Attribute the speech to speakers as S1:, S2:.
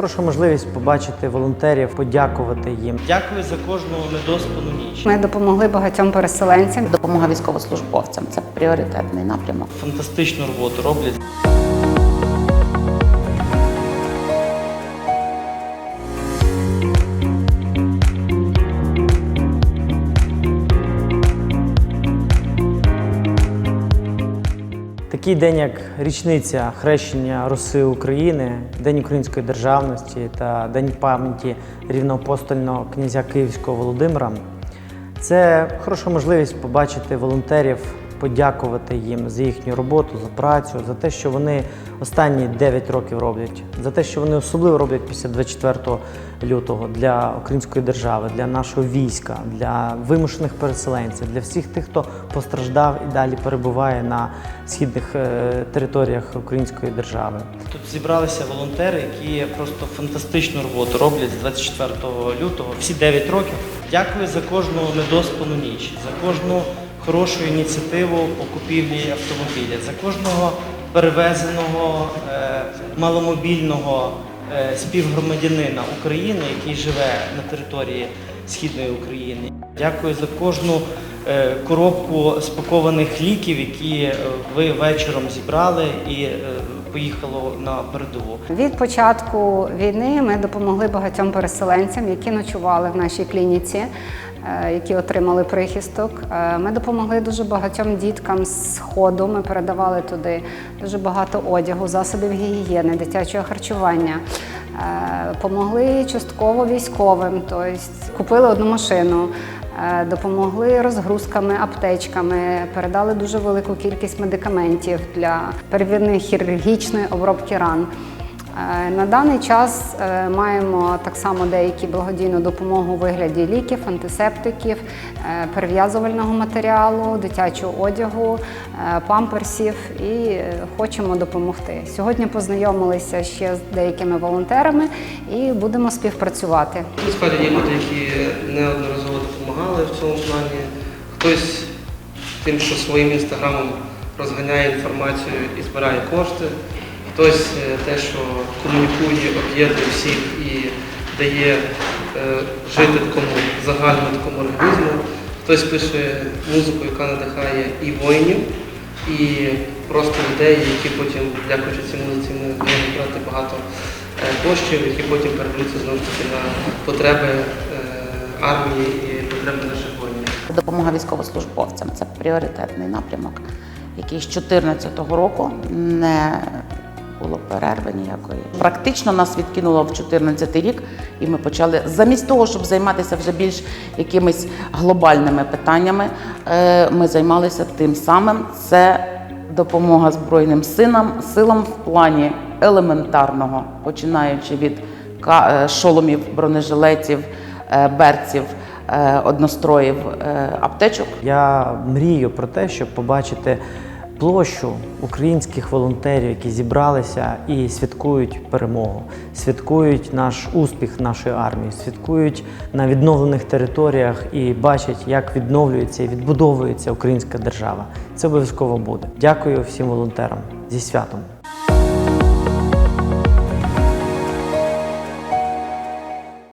S1: хороша можливість побачити волонтерів, подякувати їм.
S2: Дякую за кожну недоспану ніч.
S3: Ми допомогли багатьом переселенцям.
S4: Допомога військовослужбовцям це пріоритетний напрямок.
S2: Фантастичну роботу роблять.
S1: Такий день, як річниця хрещення Руси України, День української державності та День пам'яті рівноапостольного князя Київського Володимира, це хороша можливість побачити волонтерів, подякувати їм за їхню роботу, за працю, за те, що вони останні 9 років роблять, за те, що вони особливо роблять після 24 лютого для української держави, для нашого війська, для вимушених переселенців, для всіх тих, хто постраждав і далі перебуває на східних е, територіях української держави.
S2: Тут зібралися волонтери, які просто фантастичну роботу роблять з 24 лютого, всі 9 років. Дякую за кожну недоспану ніч, за кожну хорошу ініціативу по купівлі автомобіля, за кожного перевезеного е, маломобільного е, співгромадянина України, який живе на території східної України. Дякую за кожну е, коробку спакованих ліків, які ви вечором зібрали і поїхало на передову.
S3: Від початку війни ми допомогли багатьом переселенцям, які ночували в нашій клініці, е, які отримали прихисток. Е, Ми допомогли дуже багатьом діткам з ходу. Ми передавали туди дуже багато одягу, засобів гігієни, дитячого харчування. Е, Помогли частково військовим, тобто купили одну машину. Е, Допомогли розгрузками, аптечками, передали дуже велику кількість медикаментів для первинної хірургічної обробки ран. Е, На даний час е, маємо так само деякі благодійну допомогу у вигляді ліків, антисептиків, е, перев'язувального матеріалу, дитячого одягу, памперсів і хочемо допомогти. Сьогодні познайомилися ще з деякими волонтерами і будемо співпрацювати.
S5: Насправді є люди, які неодноразово допомагали в цьому плані. Хтось тим, що своїм інстаграмом розганяє інформацію і збирає кошти, хтось е, те, що комунікує, об'єднує всіх і дає е, жити такому загальному такому організму. Хтось пише музику, яка надихає і воїнів, і просто людей, які потім, дякуючи цій музиці, ми можемо брати багато е, коштів, які потім переведуться знову таки на потреби армії і потреби наших воїнів.
S4: Допомога військовослужбовцям це пріоритетний напрямок, який з 2014 року не було перерви ніякої. Практично нас відкинуло в 2014 рік, і ми почали замість того, щоб займатися вже більш якимись глобальними питаннями, е, ми займалися тим самим. Це допомога Збройним силам, силам в плані елементарного, починаючи від е, шоломів, бронежилетів, е, берців, одностроїв, аптечок.
S1: Я мрію про те, щоб побачити площу українських волонтерів, які зібралися і святкують перемогу, святкують наш успіх нашої армії, святкують на відновлених територіях і бачать, як відновлюється і відбудовується українська держава. Це обов'язково буде. Дякую всім волонтерам зі святом.